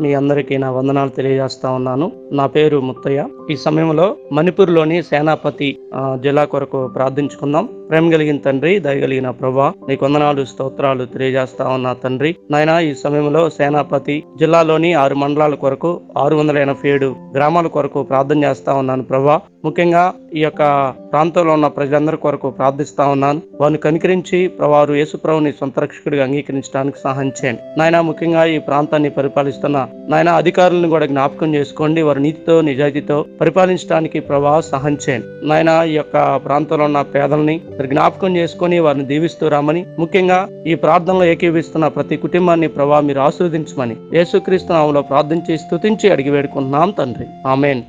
మీ అందరికీ నా వందనాలు తెలియజేస్తా ఉన్నాను. నా పేరు ముత్తయ్య. ఈ సమయంలో మణిపూర్లోని సేనాపతి జిల్లా కొరకు ప్రార్థించుకుందాం. ప్రేమ కలిగిన తండ్రి దయగలిగిన ప్రభా నీకు వందనాలు స్తోత్రాలు తెలియజేస్తా ఉన్నా తండ్రి. నాయన ఈ సమయంలో సేనాపతి జిల్లాలోని ఆరు మండలాల కొరకు ఆరు వందల ఎనభై ఏడు గ్రామాల కొరకు ప్రార్థన చేస్తా ఉన్నాను ప్రభా. ముఖ్యంగా ఈ యొక్క ప్రాంతంలో ఉన్న ప్రజలందరి కొరకు ప్రార్థిస్తా ఉన్నాను. వారిని కనికరించి వారు యేసుప్రభుని సొంత రక్షకుడిగా అంగీకరించడానికి సహాయం చేయండి. నాయన ముఖ్యంగా ఈ ప్రాంతాన్ని పరిపాలిస్తున్న నాయన అధికారులను కూడా జ్ఞాపకం చేసుకోండి. వారి నీతితో నిజాయితీతో పరిపాలించడానికి ప్రభా సహాయం చేయండి. నాయన ఈ యొక్క ప్రాంతంలో ఉన్న పేదల్ని మీరు జ్ఞాపకం చేసుకొని వారిని దీవిస్తూ రామని ముఖ్యంగా ఈ ప్రార్థనలో ఏకీవిస్తున్న ప్రతి కుటుంబాన్ని ప్రభా మీరు ఆశీర్వదించమని యేసుక్రీస్తు నామంలో ప్రార్థించి స్తుతించి అడిగి వేడుకుంటున్నాం తండ్రి. ఆమెన్.